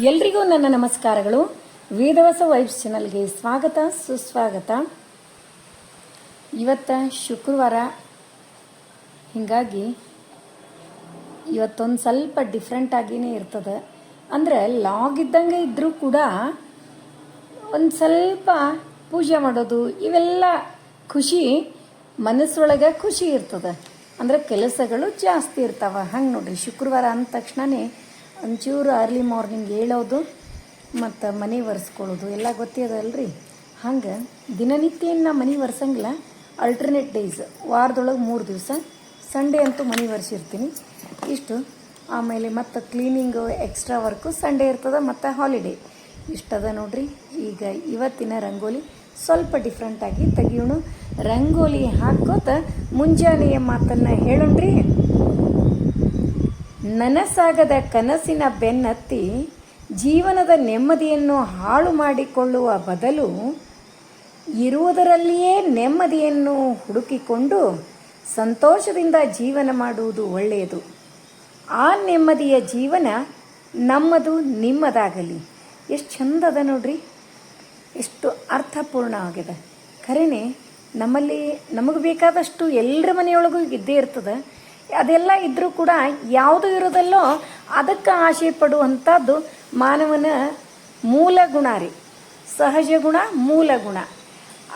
ಎಲ್ರಿಗೂ ನನ್ನ ನಮಸ್ಕಾರಗಳು. ವೇದವಸ ವೈಬ್ಸ್ ಚಾನಲ್ಗೆ ಸ್ವಾಗತ, ಸುಸ್ವಾಗತ. ಇವತ್ತ ಶುಕ್ರವಾರ. ಹೀಗಾಗಿ ಇವತ್ತೊಂದು ಸ್ವಲ್ಪ ಡಿಫ್ರೆಂಟ್ ಆಗಿನೇ ಇರ್ತದೆ. ಅಂದರೆ ಲಾಗ್ ಇದ್ದಂಗೆ ಇದ್ದರೂ ಕೂಡ ಒಂದು ಸ್ವಲ್ಪ ಪೂಜೆ ಮಾಡೋದು, ಇವೆಲ್ಲ ಖುಷಿ, ಮನಸ್ಸೊಳಗೆ ಖುಷಿ ಇರ್ತದೆ. ಅಂದರೆ ಕೆಲಸಗಳು ಜಾಸ್ತಿ ಇರ್ತಾವೆ. ಹಂಗೆ ನೋಡ್ರಿ, ಶುಕ್ರವಾರ ಅಂದ ತಕ್ಷಣವೇ ಒಂಚೂರು ಅರ್ಲಿ ಮಾರ್ನಿಂಗ್ ಹೇಳೋದು ಮತ್ತು ಮನೆ ಒರೆಸ್ಕೊಳ್ಳೋದು ಎಲ್ಲ ಗೊತ್ತಿದಲ್ರಿ? ಹಂಗೆ ದಿನನಿತ್ಯ ನಾ ಮನೆ ಒರೆಸಂಗಿಲ್ಲ ಅಲ್ಟರ್ನೇಟ್ ಡೇಸ್ ವಾರದೊಳಗೆ ಮೂರು ದಿವಸ ಸಂಡೇ ಅಂತೂ ಮನೆ ಒರೆಸಿರ್ತೀನಿ. ಇಷ್ಟು. ಆಮೇಲೆ ಮತ್ತು ಕ್ಲೀನಿಂಗು ಎಕ್ಸ್ಟ್ರಾ ವರ್ಕು ಸಂಡೇ ಇರ್ತದೆ ಮತ್ತು ಹಾಲಿಡೇ ಇಷ್ಟದ ನೋಡ್ರಿ, ಈಗ ಇವತ್ತಿನ ರಂಗೋಲಿ ಸ್ವಲ್ಪ ಡಿಫ್ರೆಂಟಾಗಿ ತೆಗಿಯೋಣ. ರಂಗೋಲಿ ಹಾಕೋತ ಮುಂಜಾನೆಯ ಮಾತನ್ನು ಹೇಳೋಣ್ರಿ. ನನಸಾಗದ ಕನಸಿನ ಬೆನ್ನತ್ತಿ ಜೀವನದ ನೆಮ್ಮದಿಯನ್ನು ಹಾಳು ಮಾಡಿಕೊಳ್ಳುವ ಬದಲು ಇರುವುದರಲ್ಲಿಯೇ ನೆಮ್ಮದಿಯನ್ನು ಹುಡುಕಿಕೊಂಡು ಸಂತೋಷದಿಂದ ಜೀವನ ಮಾಡುವುದು ಒಳ್ಳೆಯದು. ಆ ನೆಮ್ಮದಿಯ ಜೀವನ ನಮ್ಮದು ನಿಮ್ಮದಾಗಲಿ. ಎಷ್ಟು ಚಂದದ ನೋಡ್ರಿ. ಎಷ್ಟು ಅರ್ಥಪೂರ್ಣವಾಗಿದೆ ಖರೇನೆ ನಮ್ಮಲ್ಲಿ ನಮಗೆ ಬೇಕಾದಷ್ಟು ಎಲ್ಲರ ಮನೆಯೊಳಗೂ ಇದ್ದೇ ಇರ್ತದೆ. ಅದೆಲ್ಲ ಇದ್ದರೂ ಕೂಡ ಯಾವುದು ಇರೋದಲ್ಲೋ ಅದಕ್ಕೆ ಆಶೆ ಪಡುವಂಥದ್ದು ಮಾನವನ ಮೂಲ ಗುಣ ರೀ. ಸಹಜ ಗುಣ, ಮೂಲ ಗುಣ.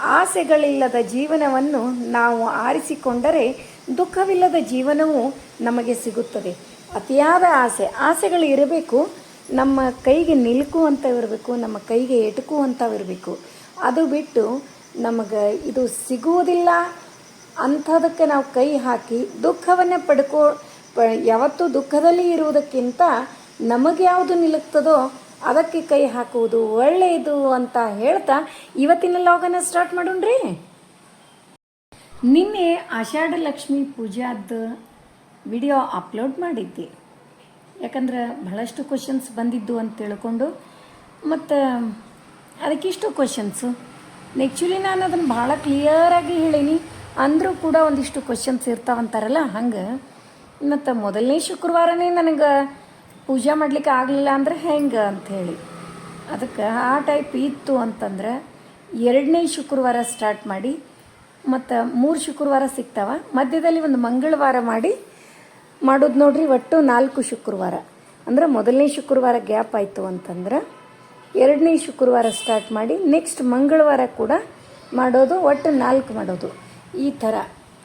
ಆಸೆಗಳಿಲ್ಲದ ಜೀವನವನ್ನು ನಾವು ಆರಿಸಿಕೊಂಡರೆ ದುಃಖವಿಲ್ಲದ ಜೀವನವು ನಮಗೆ ಸಿಗುತ್ತದೆ. ಅತಿಯಾದ ಆಸೆ. ಆಸೆಗಳು ಇರಬೇಕು. ನಮ್ಮ ಕೈಗೆ ನಿಲುಕುವಂಥವಿರಬೇಕು, ನಮ್ಮ ಕೈಗೆ ಎಟುಕುವಂಥವಿರಬೇಕು. ಅದು ಬಿಟ್ಟು ನಮಗೆ ಇದು ಸಿಗುವುದಿಲ್ಲ ಅಂಥದಕ್ಕೆ ನಾವು ಕೈ ಹಾಕಿ ದುಃಖವನ್ನೇ ಪಡ್ಕೋ, ಪ, ಯಾವತ್ತೂ ದುಃಖದಲ್ಲಿ ಇರುವುದಕ್ಕಿಂತ ನಮಗೆ ಯಾವುದು ನಿಲುಕ್ತದೋ ಅದಕ್ಕೆ ಕೈ ಹಾಕುವುದು ಒಳ್ಳೆಯದು ಅಂತ ಹೇಳ್ತಾ ಇವತ್ತಿನ ಲಾಗನ್ನ ಸ್ಟಾರ್ಟ್ ಮಾಡೋಣ್ರಿ. ನಿನ್ನೆ ಆಷಾಢ ಲಕ್ಷ್ಮಿ ಪೂಜಾದ ವಿಡಿಯೋ ಅಪ್ಲೋಡ್ ಮಾಡಿದ್ದೆ. ಯಾಕಂದ್ರೆ ಬಹಳಷ್ಟು ಕ್ವಶನ್ಸ್ ಬಂದಿದ್ದು ಅಂತ ತಿಳ್ಕೊಂಡು, ಮತ್ತು ಅದಕ್ಕಿಷ್ಟು ಕ್ವಶನ್ಸು ಆ್ಯಕ್ಚುಲಿ ನಾನು ಅದನ್ನು ಭಾಳ ಕ್ಲಿಯರಾಗಿ ಹೇಳೀನಿ. ಅಂದರೂ ಕೂಡ ಒಂದಿಷ್ಟು ಕ್ವಶನ್ಸ್ ಇರ್ತಾವಂತಾರಲ್ಲ ಹಂಗೆ. ಮತ್ತು ಮೊದಲನೇ ಶುಕ್ರವಾರನೇ ನನಗೆ ಪೂಜೆ ಮಾಡಲಿಕ್ಕೆ ಆಗಲಿಲ್ಲ ಅಂದರೆ ಹೆಂಗೆ ಅಂಥೇಳಿ ಅದಕ್ಕೆ ಆ ಟೈಪ್ ಇತ್ತು ಅಂತಂದ್ರೆ ಎರಡನೇ ಶುಕ್ರವಾರ ಸ್ಟಾರ್ಟ್ ಮಾಡಿ, ಮತ್ತು ಮೂರು ಶುಕ್ರವಾರ ಸಿಗ್ತಾವ. ಮಧ್ಯದಲ್ಲಿ ಒಂದು ಮಂಗಳವಾರ ಮಾಡಿ, ಮಾಡೋದು ನೋಡ್ರಿ ಒಟ್ಟು ನಾಲ್ಕು ಶುಕ್ರವಾರ. ಅಂದ್ರೆ ಮೊದಲನೇ ಶುಕ್ರವಾರ ಗ್ಯಾಪ್ ಆಯಿತು ಅಂತಂದ್ರೆ ಎರಡನೇ ಶುಕ್ರವಾರ ಸ್ಟಾರ್ಟ್ ಮಾಡಿ ನೆಕ್ಸ್ಟ್ ಮಂಗಳವಾರ ಕೂಡ ಮಾಡೋದು ಒಟ್ಟು ನಾಲ್ಕು ಮಾಡೋದು. ಈ ಥರ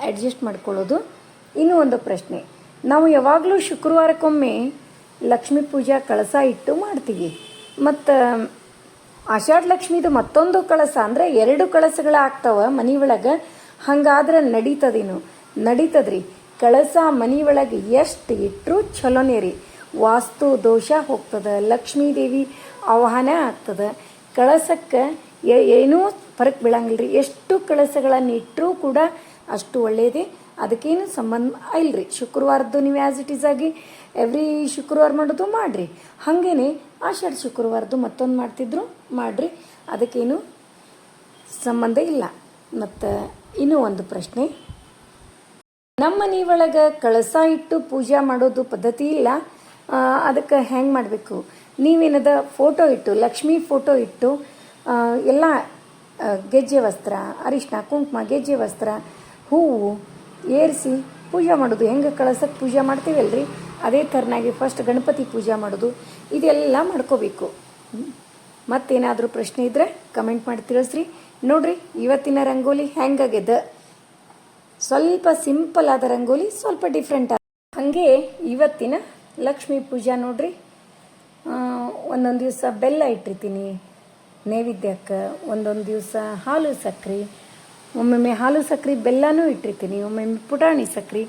ಅಡ್ಜಸ್ಟ್ ಮಾಡ್ಕೊಳ್ಳೋದು ಇನ್ನೂ ಒಂದು ಪ್ರಶ್ನೆ. ನಾವು ಯಾವಾಗಲೂ ಶುಕ್ರವಾರಕ್ಕೊಮ್ಮೆ ಲಕ್ಷ್ಮೀ ಪೂಜಾ ಕಳಸ ಇಟ್ಟು ಮಾಡ್ತೀವಿ. ಮತ್ತು ಆಷಾಢ ಲಕ್ಷ್ಮೀದು ಮತ್ತೊಂದು ಕಳಸ ಅಂದರೆ ಎರಡು ಕಳಸಗಳಾಗ್ತಾವ ಮನೆ ಒಳಗೆ, ಹಂಗಾದ್ರೆ ನಡೀತದೇನು? ನಡೀತದ್ರಿ. ಕಳಸ ಮನೆ ಒಳಗೆ ಎಷ್ಟು ಇಟ್ಟರು ಚಲೋನೇ ರೀ. ವಾಸ್ತು ದೋಷ ಹೋಗ್ತದೆ ಲಕ್ಷ್ಮೀ ದೇವಿ ಆಹ್ವಾನ ಆಗ್ತದೆ. ಕಳಸಕ್ಕೆ ಏನೂ ಫರಕ್ ಬೀಳಂಗಿಲ್ಲ ರೀ ಎಷ್ಟು ಕಳಸಗಳನ್ನು ಇಟ್ಟರೂ ಕೂಡ ಅಷ್ಟು ಒಳ್ಳೆಯದೇ ಅದಕ್ಕೇನು ಸಂಬಂಧ ಇಲ್ರಿ. ಶುಕ್ರವಾರದ್ದು ನೀವು ಆ್ಯಸ್ ಇಟ್ ಈಸ್ ಆಗಿ ಎವ್ರಿ ಶುಕ್ರವಾರ ಮಾಡೋದು ಮಾಡಿರಿ. ಹಾಗೇನೆ ಆಷಾಢ ಶುಕ್ರವಾರದ್ದು ಮತ್ತೊಂದು ಮಾಡ್ತಿದ್ರು ಮಾಡಿರಿ. ಅದಕ್ಕೇನು ಸಂಬಂಧ ಇಲ್ಲ. ಮತ್ತು ಇನ್ನೂ ಒಂದು ಪ್ರಶ್ನೆ. ನಮ್ಮ ಮನೆ ಒಳಗೆ ಕಳಸ ಇಟ್ಟು ಪೂಜೆ ಮಾಡೋದು ಪದ್ಧತಿ ಇಲ್ಲ. ಅದಕ್ಕೆ ಹೆಂಗೆ ಮಾಡಬೇಕು. ನೀವೇನದ ಫೋಟೋ ಇಟ್ಟು, ಲಕ್ಷ್ಮಿ ಫೋಟೋ ಇಟ್ಟು ಎಲ್ಲ ಗೆಜ್ಜೆ ವಸ್ತ್ರ, ಅರಿಶಿನ, ಕುಂಕುಮ, ಗೆಜ್ಜೆ ವಸ್ತ್ರ, ಹೂವು ಏರಿಸಿ ಪೂಜೆ ಮಾಡೋದು. ಹೆಂಗೆ ಕಳಸಕ್ಕೆ ಪೂಜೆ ಮಾಡ್ತೀವಲ್ರಿ? ಅದೇ ಥರನಾಗಿ ಫಸ್ಟ್ ಗಣಪತಿ ಪೂಜೆ ಮಾಡೋದು. ಇದೆಲ್ಲ ಮಾಡ್ಕೋಬೇಕು. ಮತ್ತೇನಾದರೂ ಪ್ರಶ್ನೆ ಇದ್ದರೆ ಕಮೆಂಟ್ ಮಾಡಿ ತಿಳಿಸ್ರಿ. ನೋಡ್ರಿ, ಇವತ್ತಿನ ರಂಗೋಲಿ ಹೆಂಗಾಗ್ಯದ? ಸ್ವಲ್ಪ ಸಿಂಪಲ್ ಆದ ರಂಗೋಲಿ, ಸ್ವಲ್ಪ ಡಿಫ್ರೆಂಟ್ ಆದ. ಹಾಗೆ ಇವತ್ತಿನ ಲಕ್ಷ್ಮೀ ಪೂಜಾ ನೋಡ್ರಿ. ಒಂದೊಂದು ದಿವಸ ಬೆಲ್ಲ ಇಟ್ಟಿರ್ತೀನಿ. ನೈವೇದ್ಯಕ್ಕೆ ಒಂದೊಂದು ದಿವಸ ಹಾಲು ಸಕ್ರೆ ಒಮ್ಮೊಮ್ಮೆ ಹಾಲು ಸಕ್ರೆ ಬೆಲ್ಲನೂ ಇಟ್ಟಿರ್ತೀನಿ ಒಮ್ಮೊಮ್ಮೆ ಪುಟಾಣಿ ಸಕ್ರೆ.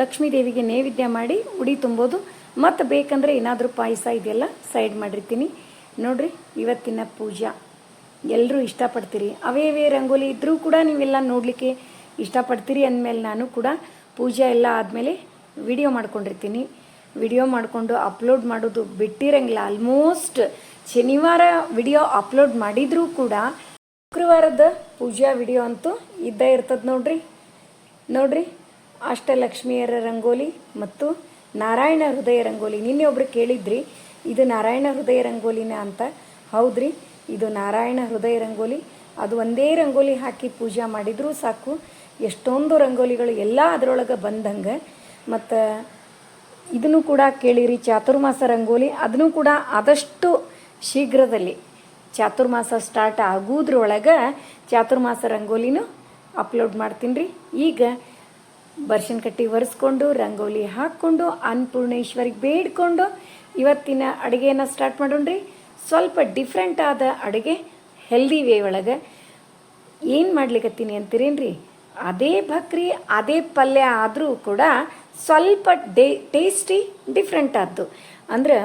ಲಕ್ಷ್ಮೀ ದೇವಿಗೆ ನೈವೇದ್ಯ ಮಾಡಿ ಉಡಿ ತುಂಬೋದು. ಮತ್ತು ಬೇಕಂದರೆ ಏನಾದರೂ ಪಾಯಸ ಇದೆಲ್ಲ ಸೈಡ್ ಮಾಡಿರ್ತೀನಿ. ನೋಡ್ರಿ, ಇವತ್ತಿನ ಪೂಜಾ. ಎಲ್ಲರೂ ಇಷ್ಟಪಡ್ತೀರಿ. ಅವೇವೇ ಅವೇ ರಂಗೋಲಿ ಇದ್ದರೂ ಕೂಡ ನೀವೆಲ್ಲ ನೋಡಲಿಕ್ಕೆ ಇಷ್ಟಪಡ್ತೀರಿ ಅಂದಮೇಲೆ ನಾನು ಕೂಡ ಪೂಜೆ ಎಲ್ಲ ಆದಮೇಲೆ ವಿಡಿಯೋ ಮಾಡ್ಕೊಂಡಿರ್ತೀನಿ. ವಿಡಿಯೋ ಮಾಡಿಕೊಂಡು ಅಪ್ಲೋಡ್ ಮಾಡೋದು ಬಿಟ್ಟಿರಂಗಿಲ್ಲ. ಆಲ್ಮೋಸ್ಟ್ ಶನಿವಾರ ವಿಡಿಯೋ ಅಪ್ಲೋಡ್ ಮಾಡಿದರೂ ಕೂಡ ಶುಕ್ರವಾರದ ಪೂಜಾ ವಿಡಿಯೋ ಅಂತೂ ಇದ್ದೇ ಇರ್ತದೆ ನೋಡ್ರಿ. ನೋಡ್ರಿ ಅಷ್ಟಲಕ್ಷ್ಮಿಯರ ರಂಗೋಲಿ ಮತ್ತು ನಾರಾಯಣ ಹೃದಯ ರಂಗೋಲಿ. ನಿನ್ನೆ ಒಬ್ರು ಕೇಳಿದ್ರಿ, ಇದು ನಾರಾಯಣ ಹೃದಯ ರಂಗೋಲಿನ ಅಂತ? ಹೌದ್ರಿ, ಇದು ನಾರಾಯಣ ಹೃದಯ ರಂಗೋಲಿ. ಅದು ಒಂದೇ ರಂಗೋಲಿ ಹಾಕಿ ಪೂಜೆ ಮಾಡಿದರೂ ಸಾಕು. ಎಷ್ಟೊಂದು ರಂಗೋಲಿಗಳು ಎಲ್ಲ ಅದರೊಳಗೆ ಬಂದಂಗೆ. ಮತ್ತು ಇದನ್ನು ಕೂಡ ಕೇಳಿರಿ, ಚಾತುರ್ಮಾಸ ರಂಗೋಲಿ. ಅದನ್ನು ಕೂಡ ಆದಷ್ಟು ಶೀಘ್ರದಲ್ಲಿ ಚಾತುರ್ಮಾಸ ಸ್ಟಾರ್ಟ್ ಆಗೋದ್ರೊಳಗೆ ಚಾತುರ್ಮಾಸ ರಂಗೋಲಿನೂ ಅಪ್ಲೋಡ್ ಮಾಡ್ತೀನಿ ರೀ ಈಗ ಬರ್ಷನ್ ಕಟ್ಟಿ ಒರೆಸ್ಕೊಂಡು, ರಂಗೋಲಿ ಹಾಕ್ಕೊಂಡು, ಅನ್ನಪೂರ್ಣೇಶ್ವರಿಗೆ ಬೇಡ್ಕೊಂಡು ಇವತ್ತಿನ ಅಡುಗೆಯನ್ನು ಸ್ಟಾರ್ಟ್ ಮಾಡೋಣ್ರಿ. ಸ್ವಲ್ಪ ಡಿಫ್ರೆಂಟ್ ಆದ ಅಡುಗೆ ಹೆಲ್ದಿ ವೇ ಒಳಗೆ ಏನು ಮಾಡ್ಲಿಕತ್ತೀನಿ ಅಂತೀರೇನ್ರಿ? ಅದೇ ಭಕ್ರಿ ಅದೇ ಪಲ್ಯ ಆದರೂ ಕೂಡ ಸ್ವಲ್ಪ ಡೇ ಟೇಸ್ಟಿ ಡಿಫ್ರೆಂಟ್ ಆದ್ದು. ಅಂದ್ರೆ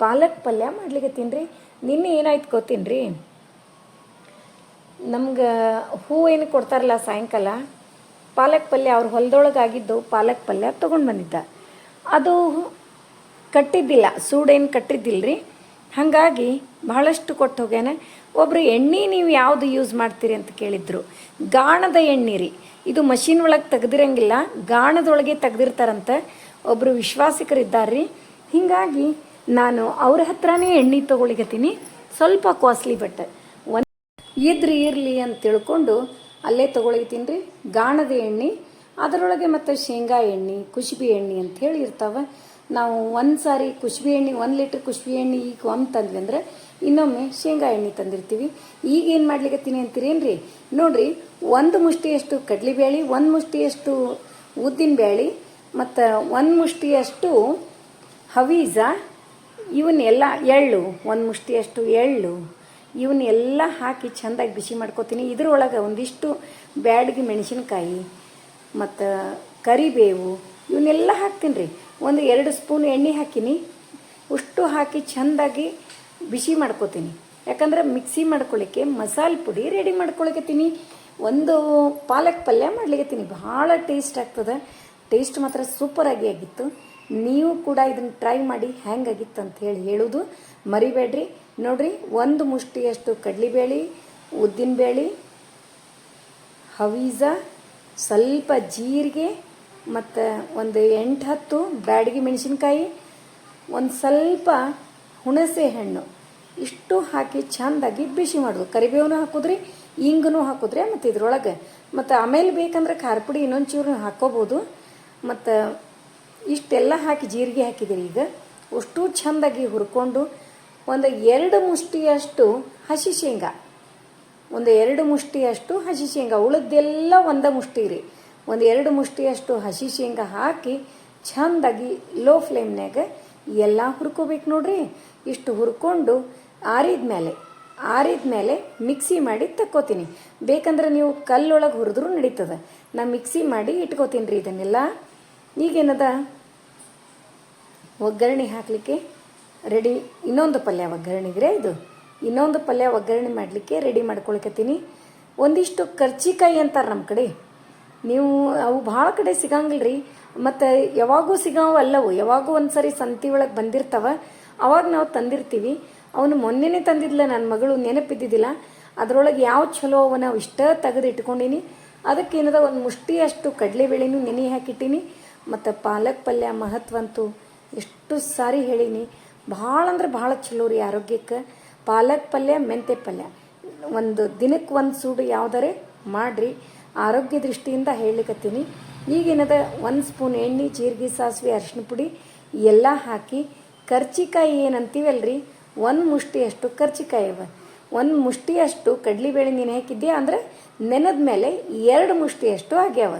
ಪಾಲಕ್ ಪಲ್ಯ ಮಾಡ್ಲಿಕ್ಕೆ ರೀ. ನಿನ್ನೆ ಏನಾಯ್ತು ಗೊತ್ತೀನಿ ರೀ? ನಮ್ಗೆ ಹೂ ಏನು ಕೊಡ್ತಾರಲ್ಲ ಸಾಯಂಕಾಲ, ಪಾಲಕ್ ಪಲ್ಯ ಅವ್ರ ಹೊಲದೊಳಗೆ ಆಗಿದ್ದು ಪಾಲಕ್ ಪಲ್ಯ ತೊಗೊಂಡು ಬಂದಿದ್ದ. ಅದು ಕಟ್ಟಿದ್ದಿಲ್ಲ, ಸೂಡೇನು ಕಟ್ಟಿದ್ದಿಲ್ಲ ರೀ ಹಾಗಾಗಿ ಬಹಳಷ್ಟು ಕೊಟ್ಟು ಹೋಗ್ಯಾನ. ಒಬ್ಬರು ಎಣ್ಣೆ ನೀವು ಯಾವುದು ಯೂಸ್ ಮಾಡ್ತೀರಿ ಅಂತ ಕೇಳಿದ್ರು. ಗಾಣದ ಎಣ್ಣೆ ರೀ. ಇದು ಮಷಿನ್ ಒಳಗೆ ತೆಗ್ದಿರಂಗಿಲ್ಲ, ಗಾಣದೊಳಗೆ ತೆಗ್ದಿರ್ತಾರಂತ ಒಬ್ಬರು ವಿಶ್ವಾಸಿಕರಿದ್ದಾರೆ ರೀ ಹೀಗಾಗಿ ನಾನು ಅವ್ರ ಹತ್ರನೇ ಎಣ್ಣೆ ತೊಗೊಳಿಗತ್ತೀನಿ ಸ್ವಲ್ಪ ಕಾಸ್ಟ್ಲಿ ಬಟ್ಟೆ. ಒಂದು ಇದ್ರೆ ಇರಲಿ ಅಂತ ತಿಳ್ಕೊಂಡು ಅಲ್ಲೇ ತೊಗೊಳಿತೀನಿ ರೀ. ಗಾಣದ ಎಣ್ಣೆ, ಅದರೊಳಗೆ ಮತ್ತು ಶೇಂಗಾ ಎಣ್ಣೆ ಕುಸುಬಿ ಎಣ್ಣೆ ಅಂತ ಹೇಳಿ ಇರ್ತಾವೆ. ನಾವು ಒಂದು ಸಾರಿ ಕುಸುಬಿ ಎಣ್ಣೆ, ಒಂದು ಲೀಟ್ರ್ ಕುಸುಬಿ ಎಣ್ಣೆ ಈಗ ಒಮ್ಮೆ ತಂದ್ವಿ ಅಂದ್ರೆ ಇನ್ನೊಮ್ಮೆ ಶೇಂಗಾ ಎಣ್ಣೆ ತಂದಿರ್ತೀವಿ. ಈಗ ಏನು ಅಂತೀರೇನು ರೀ? ನೋಡಿರಿ, ಒಂದು ಮುಷ್ಟಿಯಷ್ಟು ಕಡಲೆಬೇಳೆ ಒಂದು ಮುಷ್ಟಿಯಷ್ಟು ಉದ್ದಿನ ಬೇಳೆ ಮತ್ತು ಒಂದು ಮುಷ್ಟಿಯಷ್ಟು ಹವೀಜ ಇವನ್ನೆಲ್ಲ ಎಳ್ಳು, ಒಂದು ಮುಷ್ಟಿಯಷ್ಟು ಎಳ್ಳು, ಇವನ್ನೆಲ್ಲ ಹಾಕಿ ಚೆಂದಾಗಿ ಬಿಸಿ ಮಾಡ್ಕೋತೀನಿ. ಇದ್ರೊಳಗೆ ಒಂದಿಷ್ಟು ಬ್ಯಾಡಗಿ ಮೆಣಸಿನ್ಕಾಯಿ ಮತ್ತು ಕರಿಬೇವು, ಇವನ್ನೆಲ್ಲ ಹಾಕ್ತೀನಿ ರೀ ಒಂದು ಎರಡು ಸ್ಪೂನ್ ಎಣ್ಣೆ ಹಾಕಿನಿ. ಉಷ್ಟು ಹಾಕಿ ಚೆಂದಾಗಿ ಬಿಸಿ ಮಾಡ್ಕೋತೀನಿ. ಯಾಕಂದ್ರೆ ಮಿಕ್ಸಿ ಮಾಡ್ಕೊಳ್ಳಿಕ್ಕೆ ಮಸಾಲೆ ಪುಡಿ ರೆಡಿ ಮಾಡ್ಕೊಳಕತ್ತೀನಿ. ಒಂದು ಪಾಲಕ್ ಪಲ್ಯ ಮಾಡ್ಲಿಕತ್ತೀನಿ. ಭಾಳ ಟೇಸ್ಟ್ ಆಗ್ತದೆ. ಟೇಸ್ಟ್ ಮಾತ್ರ ಸೂಪರಾಗಿ ಆಗಿತ್ತು. ನೀವು ಕೂಡ ಇದನ್ನು ಟ್ರೈ ಮಾಡಿ ಹೆಂಗಾಗಿತ್ತು ಅಂತ ಹೇಳಿ ಹೇಳೋದು ಮರಿಬೇಡ್ರಿ. ನೋಡ್ರಿ, ಒಂದು ಮುಷ್ಟಿಯಷ್ಟು ಕಡಲೆಬೇಳೆ ಉದ್ದಿನಬೇಳೆ ಹವೀಜ, ಸ್ವಲ್ಪ ಜೀರಿಗೆ ಮತ್ತು ಒಂದು ಎಂಟು ಹತ್ತು ಬ್ಯಾಡಗಿ ಮೆಣಸಿನ್ಕಾಯಿ, ಒಂದು ಸ್ವಲ್ಪ ಹುಣಸೆ ಹಣ್ಣು. ಇಷ್ಟು ಹಾಕಿ ಚೆಂದಾಗಿ ಬಿಸಿ ಮಾಡೋದು. ಕರಿಬೇವನು ಹಾಕಿದ್ರಿ, ಇಂಗನು ಹಾಕಿದ್ರೆ ಮತ್ತು ಇದ್ರೊಳಗೆ. ಮತ್ತು ಆಮೇಲೆ ಬೇಕಂದ್ರೆ ಖಾರ ಪುಡಿ ಇನ್ನೊಂದು ಚೂರು ಹಾಕ್ಕೋಬೋದು ಮತ್ತು ಇಷ್ಟೆಲ್ಲ ಹಾಕಿ ಜೀರಿಗೆ ಹಾಕಿದ್ದೀರಿ ಈಗ. ಅಷ್ಟು ಚೆಂದಾಗಿ ಹುರ್ಕೊಂಡು ಒಂದು ಎರಡು ಮುಷ್ಟಿಯಷ್ಟು ಹಸಿ ಶೇಂಗಾ. ಒಂದು ಎರಡು ಮುಷ್ಟಿಯಷ್ಟು ಹಸಿ ಶೇಂಗಾ. ಉಳಿದೆಲ್ಲ ಒಂದು ಮುಷ್ಟಿ ರೀ. ಒಂದು ಎರಡು ಮುಷ್ಟಿಯಷ್ಟು ಹಸಿ ಶೇಂಗಾ ಹಾಕಿ ಚಂದಾಗಿ ಲೋ ಫ್ಲೇಮ್ನಾಗ ಎಲ್ಲ ಹುರ್ಕೋಬೇಕು ನೋಡ್ರಿ. ಇಷ್ಟು ಹುರ್ಕೊಂಡು ಆರಿದ ಮೇಲೆ ಆರಿದ ಮೇಲೆ ಮಿಕ್ಸಿ ಮಾಡಿ ತಕ್ಕೋತೀನಿ. ಬೇಕಂದ್ರೆ ನೀವು ಕಲ್ಲೊಳಗೆ ಹುರಿದ್ರೂ ನಡೀತದೆ. ನಾ ಮಿಕ್ಸಿ ಮಾಡಿ ಇಟ್ಕೋತೀನಿ ರೀ ಇದನ್ನೆಲ್ಲ. ಈಗೇನದ? ಒಗ್ಗರಣೆ ಹಾಕಲಿಕ್ಕೆ ರೆಡಿ ಇನ್ನೊಂದು ಪಲ್ಯ ಒಗ್ಗರಣೆಗ್ರೆ ಇದು. ಇನ್ನೊಂದು ಪಲ್ಯ ಒಗ್ಗರಣೆ ಮಾಡಲಿಕ್ಕೆ ರೆಡಿ ಮಾಡ್ಕೊಳಕತ್ತೀನಿ. ಒಂದಿಷ್ಟು ಕರ್ಚಿಕಾಯಿ ಅಂತಾರೆ ನಮ್ಮ ಕಡೆ. ನೀವು, ಅವು ಭಾಳ ಕಡೆ ಸಿಗಂಗಿಲ್ಲ ರೀ ಮತ್ತು ಯಾವಾಗೂ ಸಿಗೋವು ಅಲ್ಲವು. ಯಾವಾಗೂ ಒಂದು ಸರಿ ಸಂತಿ ಒಳಗೆ ಬಂದಿರ್ತಾವೆ. ಅವಾಗ ನಾವು ತಂದಿರ್ತೀವಿ. ಅವನು ಮೊನ್ನೆನೇ ತಂದಿದ್ಲ ನನ್ನ ಮಗಳು ನೆನಪಿದ್ದಿದ್ದಿಲ್ಲ ಅದರೊಳಗೆ ಯಾವ ಚಲೋ ಅವ ನಾವು ಇಷ್ಟ ತೆಗೆದು ಇಟ್ಕೊಂಡೀನಿ ಅದಕ್ಕೇನದ, ಒಂದು ಮುಷ್ಟಿಯಷ್ಟು ಕಡಲೆಬೇಳೆನೂ ನೆನೆ ಹಾಕಿಟ್ಟೀನಿ. ಮತ್ತು ಪಾಲಕ್ ಪಲ್ಯ ಮಹತ್ವ ಅಂತೂ ಎಷ್ಟು ಸಾರಿ ಹೇಳೀನಿ. ಭಾಳ ಅಂದ್ರೆ ಭಾಳ ಚಲೋ ರೀ ಆರೋಗ್ಯಕ್ಕೆ. ಪಾಲಕ್ ಪಲ್ಯ ಮೆಂತೆ ಪಲ್ಯ. ಒಂದು ದಿನಕ್ಕೆ ಒಂದು ಸೂಡು ಯಾವ್ದಾರೆ ಮಾಡಿರಿ. ಆರೋಗ್ಯ ದೃಷ್ಟಿಯಿಂದ ಹೇಳಿಕತ್ತೀನಿ ಈಗೇನದ ಒಂದು ಸ್ಪೂನ್ ಎಣ್ಣೆ, ಜೀರಿಗೆ, ಸಾಸಿವೆ ಅರಿಶಿನ ಪುಡಿ ಎಲ್ಲ ಹಾಕಿ. ಕರ್ಚಿಕಾಯಿ ಏನಂತೀವಲ್ರಿ? ಒಂದು ಮುಷ್ಟಿಯಷ್ಟು ಕರ್ಚಿಕಾಯಿ ಅವ. ಒಂದು ಮುಷ್ಟಿಯಷ್ಟು ಕಡಲೆಬೇಳೆ ನೀನು ಹಾಕಿದ್ದೆ ಅಂದ್ರೆ ನೆನೆದ ಮೇಲೆ ಎರಡು ಮುಷ್ಟಿಯಷ್ಟು ಆಗ್ಯಾವ.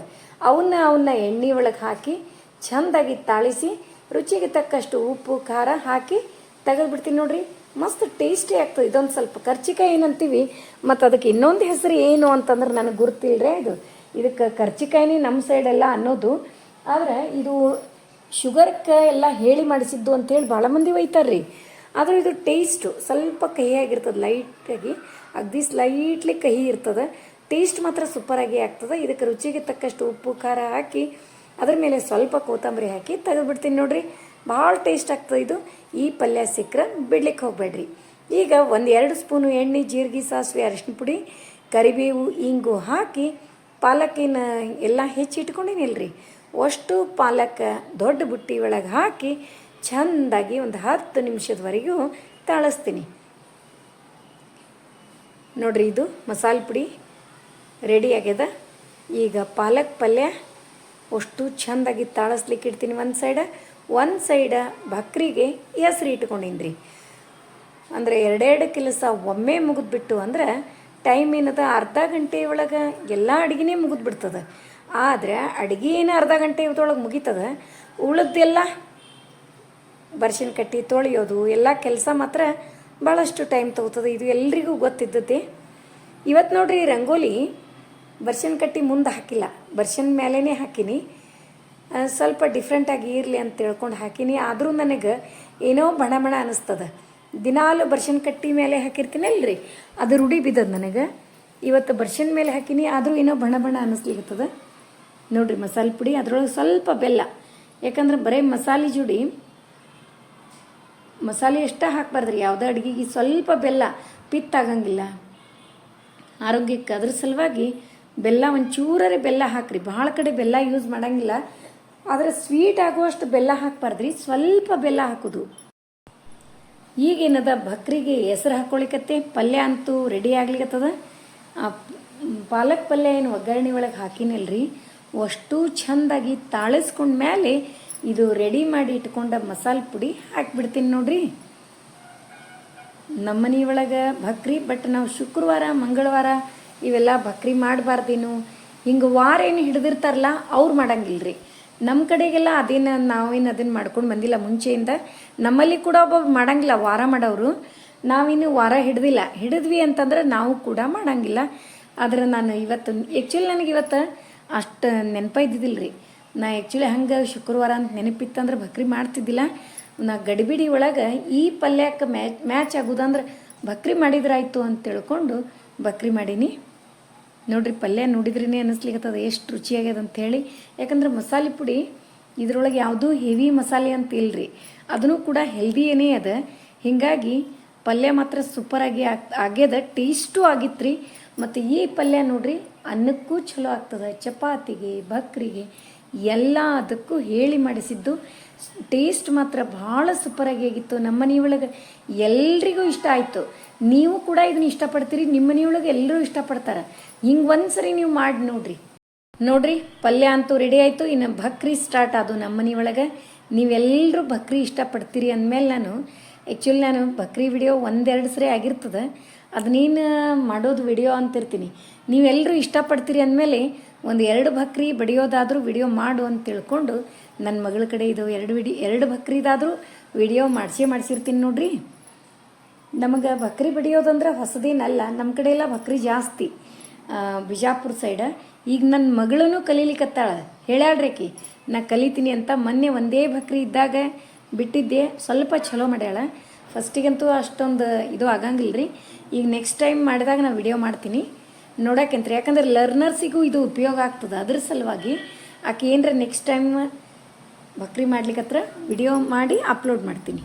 ಅವನ್ನ ಅವನ್ನ ಎಣ್ಣೆ ಒಳಗೆ ಹಾಕಿ ಚಂದಾಗಿ ತಾಳಿಸಿ, ರುಚಿಗೆ ತಕ್ಕಷ್ಟು ಉಪ್ಪು, ಖಾರ ಹಾಕಿ ತೆಗೆದ್ಬಿಡ್ತೀನಿ ನೋಡ್ರಿ. ಮಸ್ತ್ ಟೇಸ್ಟಿ ಆಗ್ತದೆ. ಇದೊಂದು ಸ್ವಲ್ಪ ಕರ್ಚಿಕಾಯಿ ಏನಂತೀವಿ, ಮತ್ತು ಅದಕ್ಕೆ ಇನ್ನೊಂದು ಹೆಸರು ಏನು ಅಂತಂದ್ರೆ ನನಗೆ ಗುರ್ತಿಲ್ರೇ ಇದು. ಇದಕ್ಕೆ ಕರ್ಚಿಕಾಯಿನೇ ನಮ್ಮ ಸೈಡೆಲ್ಲ ಅನ್ನೋದು. ಆದರೆ ಇದು ಶುಗರ್ಕ್ಕೆ ಎಲ್ಲ ಹೇಳಿ ಮಾಡಿಸಿದ್ದು ಅಂತೇಳಿ ಭಾಳ ಮಂದಿ ಒಯ್ತಾರ್ರಿ. ಆದ್ರೆ ಇದು ಟೇಸ್ಟು ಸ್ವಲ್ಪ ಕಹಿಯಾಗಿರ್ತದೆ ಲೈಟಾಗಿ ಅಗ್ದಿ ಸ್ಲೈಟ್ಲಿ ಕಹಿ ಇರ್ತದೆ. ಟೇಸ್ಟ್ ಮಾತ್ರ ಸೂಪರಾಗಿ ಆಗ್ತದೆ. ಇದಕ್ಕೆ ರುಚಿಗೆ ತಕ್ಕಷ್ಟು ಉಪ್ಪು, ಖಾರ ಹಾಕಿ, ಅದ್ರ ಮೇಲೆ ಸ್ವಲ್ಪ ಕೊತ್ತಂಬರಿ ಹಾಕಿ ತೆಗೆದುಬಿಡ್ತೀನಿ ನೋಡ್ರಿ. ಭಾಳ ಟೇಸ್ಟ್ ಆಗ್ತದೆ ಇದು. ಈ ಪಲ್ಯ ಸಿಕ್ಕರೆ ಬಿಡ್ಲಿಕ್ಕೆ ಹೋಗಬೇಡ್ರಿ. ಈಗ ಒಂದು ಎರಡು ಸ್ಪೂನು ಎಣ್ಣೆ, ಜೀರಿಗೆ, ಸಾಸಿವೆ ಅರಿಶಿನ ಪುಡಿ, ಕರಿಬೇವು, ಇಂಗು ಹಾಕಿ ಪಾಲಕಿನ ಎಲ್ಲ ಹೆಚ್ಚಿಟ್ಕೊಂಡಿನಿಲ್ರಿ. ಅಷ್ಟು ಪಾಲಕ್ ದೊಡ್ಡ ಬುಟ್ಟಿ ಒಳಗೆ ಹಾಕಿ ಚೆಂದಾಗಿ ಒಂದು ಹತ್ತು ನಿಮಿಷದವರೆಗೂ ತಾಳಿಸ್ತೀನಿ. ನೋಡ್ರಿ ಇದು ಮಸಾಲೆ ಪುಡಿ ರೆಡಿ ಆಗ್ಯದ? ಈಗ ಪಾಲಕ್ ಪಲ್ಯ ಅಷ್ಟು ಚಂದಾಗಿ ತಾಳಸ್ಲಿಕ್ಕೆ ಇಡ್ತೀನಿ ಒಂದು ಸೈಡ. ಒಂದು ಸೈಡ ಬಕ್ರಿಗೆ ಹೆಸ್ರು ಇಟ್ಕೊಂಡಿನ್ರಿ. ಅಂದರೆ ಎರಡೆರಡು ಕೆಲಸ ಒಮ್ಮೆ ಮುಗಿದ್ಬಿಟ್ಟು ಅಂದ್ರೆ ಟೈಮ್ ಏನದ? ಅರ್ಧ ಗಂಟೆ ಒಳಗೆ ಎಲ್ಲ ಅಡುಗೆನೇ ಮುಗಿದ್ಬಿಡ್ತದೆ. ಆದರೆ ಅಡುಗೆ ಏನು ಅರ್ಧ ಗಂಟೆ ಒಳಗೆ ಮುಗೀತದ? ಉಳಿದೆಲ್ಲ ಬರ್ಶಿನ ಕಟ್ಟಿ ತೊಳೆಯೋದು, ಎಲ್ಲ ಕೆಲಸ ಮಾತ್ರ ಭಾಳಷ್ಟು ಟೈಮ್ ತಗೋತದೆ. ಇದು ಎಲ್ರಿಗೂ ಗೊತ್ತಿದ್ದತಿ ಇವತ್ತು ನೋಡ್ರಿ, ರಂಗೋಲಿ ಬರ್ಶಿನ ಕಟ್ಟಿ ಮುಂದೆ ಹಾಕಿಲ್ಲ. ಬರ್ಷನ್ ಮೇಲೇ ಹಾಕಿನಿ. ಸ್ವಲ್ಪ ಡಿಫ್ರೆಂಟಾಗಿ ಇರಲಿ ಅಂತ ತಿಳ್ಕೊಂಡು ಹಾಕಿನಿ. ಆದರೂ ನನಗೆ ಏನೋ ಬಣ ಬಣ ಅನ್ನಿಸ್ತದ ದಿನಾಲು ಬರ್ಷನ್ ಕಟ್ಟಿ ಮೇಲೆ ಹಾಕಿರ್ತೀನಲ್ರಿ? ಅದು ರೂಢಿ ಬಿದ್ದದ ನನಗೆ. ಇವತ್ತು ಬರ್ಷನ್ ಮೇಲೆ ಹಾಕಿನಿ, ಆದರೂ ಏನೋ ಬಣ ಬಣ ಅನ್ನಿಸ್ಲಿಕ್ಕತ್ತದ ನೋಡ್ರಿ, ಮಸಾಲೆ ಪುಡಿ, ಅದರೊಳಗೆ ಸ್ವಲ್ಪ ಬೆಲ್ಲ. ಯಾಕಂದ್ರೆ ಬರೀ ಮಸಾಲೆ ಜೋಡಿ, ಮಸಾಲೆ ಎಷ್ಟ ಹಾಕ್ಬಾರ್ದ್ರಿ? ಯಾವುದೇ ಅಡುಗೆಗೆ ಸ್ವಲ್ಪ ಬೆಲ್ಲ ಪಿತ್ತಾಗಂಗಿಲ್ಲ. ಆರೋಗ್ಯಕ್ಕೆ ಅದ್ರ ಸಲುವಾಗಿ ಬೆಲ್ಲ ಒಂಚೂರರೆ ಬೆಲ್ಲ ಹಾಕ್ರಿ. ಭಾಳ ಕಡೆ ಬೆಲ್ಲ ಯೂಸ್ ಮಾಡಂಗಿಲ್ಲ. ಆದರೆ ಸ್ವೀಟ್ ಆಗುವಷ್ಟು ಬೆಲ್ಲ ಹಾಕ್ಬಾರ್ದ್ರಿ. ಸ್ವಲ್ಪ ಬೆಲ್ಲ ಹಾಕೋದು. ಈಗೇನದ? ಬಕ್ರಿಗೆ ಹೆಸರು ಹಾಕ್ಕೊಳಿಕತ್ತೆ ಪಲ್ಯ ಅಂತೂ ರೆಡಿ ಆಗ್ಲಿಕತ್ತದ. ಆ ಪಾಲಕ್ ಪಲ್ಯ ಏನು ಒಗ್ಗರಣೆ ಒಳಗೆ ಹಾಕಿನಲ್ರಿ. ಅಷ್ಟು ಚಂದಾಗಿ ತಾಳಿಸ್ಕೊಂಡ ಮೇಲೆ ಇದು ರೆಡಿ ಮಾಡಿ ಇಟ್ಕೊಂಡ ಮಸಾಲೆ ಪುಡಿ ಹಾಕ್ಬಿಡ್ತೀನಿ ನೋಡ್ರಿ. ನಮ್ಮನೆ ಒಳಗೆ ಬಕ್ರಿ, ಬಟ್ ನಾವು ಶುಕ್ರವಾರ, ಮಂಗಳವಾರ ಇವೆಲ್ಲ ಬಕ್ರಿ ಮಾಡಬಾರ್ದೇನು? ಹಿಂಗೆ ವಾರ ಏನು ಹಿಡಿದಿರ್ತಾರಲ್ಲ, ಅವ್ರು ರೀ ನಮ್ಮ ಕಡೆಗೆಲ್ಲ ಅದೇನು ನಾವೇನು ಅದನ್ನು ಮಾಡ್ಕೊಂಡು ಬಂದಿಲ್ಲ. ಮುಂಚೆಯಿಂದ ನಮ್ಮಲ್ಲಿ ಕೂಡ ಒಬ್ಬ ಮಾಡಂಗಿಲ್ಲ, ವಾರ ಮಾಡೋರು ನಾವಿನ್ನು ವಾರ ಹಿಡ್ದಿಲ್ಲ. ಹಿಡಿದ್ವಿ ಅಂತಂದ್ರೆ ನಾವು ಕೂಡ ಮಾಡಂಗಿಲ್ಲ. ಆದ್ರೆ ನಾನು ಇವತ್ತು ಆ್ಯಕ್ಚುಲಿ ನನಗೆ ಇವತ್ತು ಅಷ್ಟು ನೆನಪ ಇದ್ದಿದ್ದಿಲ್ಲ ರೀ ನಾ ಆ್ಯಕ್ಚುಲಿ ಹಂಗೆ ಶುಕ್ರವಾರ ಅಂತ ನೆನಪಿತ್ತಂದ್ರೆ ಬಕ್ರಿ ಮಾಡ್ತಿದ್ದಿಲ್ಲ. ನಾ ಗಡಿಬಿಡಿ ಒಳಗೆ ಈ ಪಲ್ಯಕ್ಕೆ ಮ್ಯಾಚ್ ಮ್ಯಾಚ್ ಆಗೋದಂದ್ರೆ ಬಕ್ರಿ ಮಾಡಿದ್ರಾಯ್ತು ಅಂತ ತಿಳ್ಕೊಂಡು ಬಕ್ರಿ ಮಾಡೀನಿ. ನೋಡ್ರಿ, ಪಲ್ಯ ನೋಡಿದ್ರೇ ಅನ್ನಿಸ್ಲಿಕ್ಕತ್ತದ ಎಷ್ಟು ರುಚಿಯಾಗ್ಯದ ಹೇಳಿ ಯಾಕಂದ್ರೆ ಮಸಾಲೆ ಪುಡಿ, ಇದ್ರೊಳಗೆ ಯಾವುದೂ ಹೆವಿ ಮಸಾಲೆ ಅಂತ ಇಲ್ರಿ ಅದನ್ನು ಕೂಡ ಹೆಲ್ದಿಯೇ ಅದ. ಹೀಗಾಗಿ ಪಲ್ಯ ಮಾತ್ರ ಸೂಪರಾಗಿ ಆಗ್, ಆಗ್ಯದ, ಟೇಸ್ಟು ರೀ ಮತ್ತು ಈ ಪಲ್ಯ ನೋಡ್ರಿ, ಅನ್ನಕ್ಕೂ ಚಲೋ ಆಗ್ತದೆ. ಚಪಾತಿಗೆ, ಬಕ್ರಿಗೆ ಎಲ್ಲ ಅದಕ್ಕೂ ಹೇಳಿ ಮಾಡಿಸಿದ್ದು. ಟೇಸ್ಟ್ ಮಾತ್ರ ಭಾಳ ಸೂಪರಾಗಿ ಆಗಿತ್ತು. ನಮ್ಮ ಮನೆಯೊಳಗೆ ಎಲ್ರಿಗೂ ಇಷ್ಟ ಆಯಿತು. ನೀವು ಕೂಡ ಇದನ್ನ ಇಷ್ಟಪಡ್ತೀರಿ, ನಿಮ್ಮ ಮನೆಯೊಳಗೆ ಎಲ್ಲರೂ ಇಷ್ಟಪಡ್ತಾರೆ. ಹಿಂಗೆ ಒಂದ್ಸರಿ ನೀವು ಮಾಡಿ, ನೋಡ್ರಿ. ನೋಡ್ರಿ, ಪಲ್ಯ ಅಂತೂ ರೆಡಿ ಆಯಿತು, ಇನ್ನು ಭಕ್ರಿ ಸ್ಟಾರ್ಟ್ ಅದು ನಮ್ಮ ಮನೆಯೊಳಗೆ. ನೀವೆಲ್ಲರೂ ಭಕ್ರಿ ಇಷ್ಟಪಡ್ತೀರಿ ಅಂದಮೇಲೆ ನಾನು ಆ್ಯಕ್ಚುಲಿ ನಾನು ಬಕ್ರಿ ವಿಡಿಯೋ ಒಂದೆರಡು ಸರಿ ಆಗಿರ್ತದೆ. ಅದನ್ನೇನು, ಮಾಡೋದು ವಿಡಿಯೋ ಅಂತಿರ್ತೀನಿ. ನೀವೆಲ್ಲರೂ ಇಷ್ಟಪಡ್ತೀರಿ ಅಂದಮೇಲೆ ಒಂದು ಎರಡು ಬಕ್ರಿ ಬಡಿಯೋದಾದರೂ ವಿಡಿಯೋ ಮಾಡು ಅಂತ ತಿಳ್ಕೊಂಡು ನನ್ನ ಮಗಳ ಕಡೆ ಇದು ಎರಡು ವಿಡಿ, ಎರಡು ಬಕ್ರಿದಾದರೂ ವಿಡಿಯೋ ಮಾಡಿಸೇ ಮಾಡಿಸಿರ್ತೀನಿ ನೋಡ್ರಿ. ನಮಗೆ ಬಕ್ರಿ ಬಡಿಯೋದಂದ್ರೆ ಹೊಸದೇನಲ್ಲ ನಮ್ಮ ಕಡೆ ಎಲ್ಲ ಬಕ್ರಿ ಜಾಸ್ತಿ. ಬಿಜಾಪುರ ಸೈಡ. ಈಗ ನನ್ನ ಮಗಳೂ ಕಲೀಲಿಕ್ಕತ್ತಾಳ ಹೇಳ್ಯಾಳ್ರೇಕಿ ನಾ ಕಲಿತೀನಿ ಅಂತ ಮೊನ್ನೆ ಒಂದೇ ಬಕ್ರಿ ಇದ್ದಾಗ ಬಿಟ್ಟಿದ್ದೆ. ಸ್ವಲ್ಪ ಚಲೋ ಮಾಡ್ಯಾಳ. ಫಸ್ಟಿಗಂತೂ ಅಷ್ಟೊಂದು ಇದು ಆಗಂಗಿಲ್ಲ ರೀ ಈಗ ನೆಕ್ಸ್ಟ್ ಟೈಮ್ ಮಾಡಿದಾಗ ನಾನು ವಿಡಿಯೋ ಮಾಡ್ತೀನಿ. ನೋಡೋಕ್ಕಂತ್ರಿ ಯಾಕಂದ್ರೆ ಲರ್ನರ್ಸಿಗೂ ಇದು ಉಪಯೋಗ ಆಗ್ತದೆ. ಅದ್ರ ಸಲುವಾಗಿ ಆಕೆ ಏನರ ನೆಕ್ಸ್ಟ್ ಟೈಮ್ ಬಕ್ರಿ ಮಾಡ್ಲಿಕ್ಕತ್ರ ವಿಡಿಯೋ ಮಾಡಿ ಅಪ್ಲೋಡ್ ಮಾಡ್ತೀನಿ.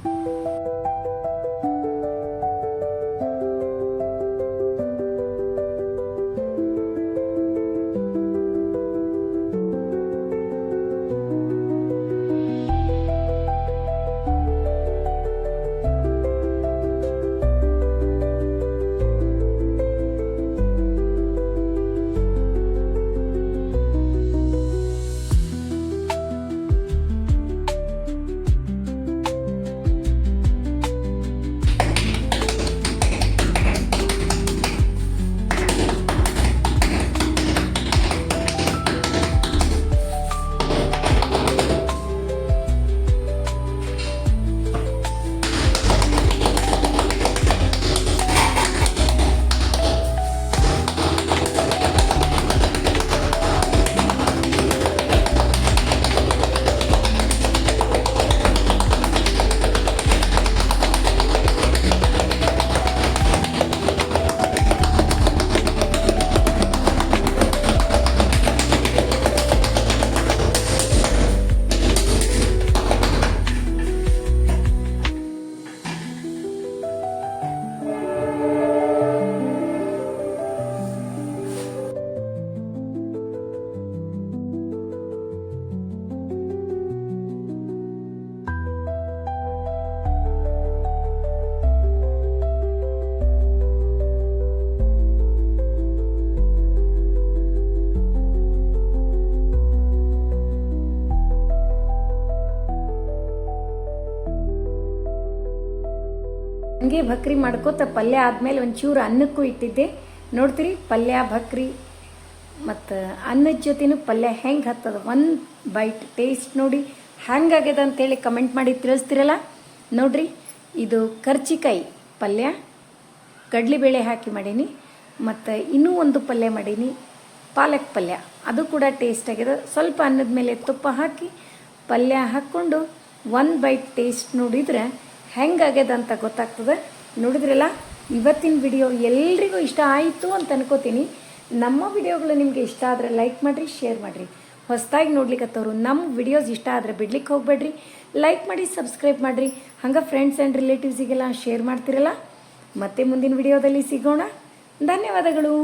ಹಂಗೆ ಭಕ್ರಿ ಮಾಡ್ಕೋತ ಪಲ್ಯ ಆದಮೇಲೆ ಒಂಚೂರು ಅನ್ನಕ್ಕೂ ಇಟ್ಟಿದ್ದೆ. ನೋಡ್ತೀರಿ, ಪಲ್ಯ, ಭಕ್ರಿ, ಮತ್ತು ಅನ್ನದ ಜೊತೆನೂ ಪಲ್ಯ ಹೆಂಗೆ ಹತ್ತದ? ಒಂದು ಬೈಟ್ ಟೇಸ್ಟ್ ನೋಡಿ ಹೆಂಗಾಗ್ಯದ ಅಂತೇಳಿ ಕಮೆಂಟ್ ಮಾಡಿ ತಿಳಿಸ್ತಿರಲ್ಲ? ನೋಡ್ರಿ, ಇದು ಕರ್ಚಿಕಾಯಿ ಪಲ್ಯ, ಕಡಲೆಬೇಳೆ ಹಾಕಿ ಮಾಡೀನಿ, ಮತ್ತು ಇನ್ನೂ ಒಂದು ಪಲ್ಯ ಮಾಡೀನಿ, ಪಾಲಕ್ ಪಲ್ಯ. ಅದು ಕೂಡ ಟೇಸ್ಟ್ ಆಗಿದೆ ಸ್ವಲ್ಪ ಅನ್ನದ ಮೇಲೆ ತುಪ್ಪ ಹಾಕಿ ಪಲ್ಯ ಹಾಕ್ಕೊಂಡು ಒಂದು ಬೈಟ್ ಟೇಸ್ಟ್ ನೋಡಿದ್ರೆ ಹೆಂಗಾಗ್ಯದ ಅಂತ ಗೊತ್ತಾಗ್ತದೆ. ನೋಡಿದ್ರಲ್ಲ, ಇವತ್ತಿನ ವಿಡಿಯೋ ಎಲ್ರಿಗೂ ಇಷ್ಟ ಆಯಿತು ಅಂತ ಅನ್ಕೋತೀನಿ. ನಮ್ಮ ವಿಡಿಯೋಗಳು ನಿಮಗೆ ಇಷ್ಟ ಆದರೆ ಲೈಕ್ ಮಾಡಿರಿ ಶೇರ್ ಮಾಡಿರಿ. ಹೊಸದಾಗಿ ನೋಡ್ಲಿಕ್ಕತ್ತವರು ನಮ್ಮ ವಿಡಿಯೋಸ್ ಇಷ್ಟ ಆದರೆ ಬಿಡ್ಲಿಕ್ಕೆ ಹೋಗಬೇಡ್ರಿ. ಲೈಕ್ ಮಾಡಿ ಸಬ್ಸ್ಕ್ರೈಬ್ ಮಾಡಿರಿ. ಹಂಗೆ ಫ್ರೆಂಡ್ಸ್ ಆ್ಯಂಡ್ ರಿಲೇಟಿವ್ಸಿಗೆಲ್ಲ ಶೇರ್ ಮಾಡ್ತಿರಲ್ಲ. ಮತ್ತೆ ಮುಂದಿನ ವಿಡಿಯೋದಲ್ಲಿ ಸಿಗೋಣ. ಧನ್ಯವಾದಗಳು.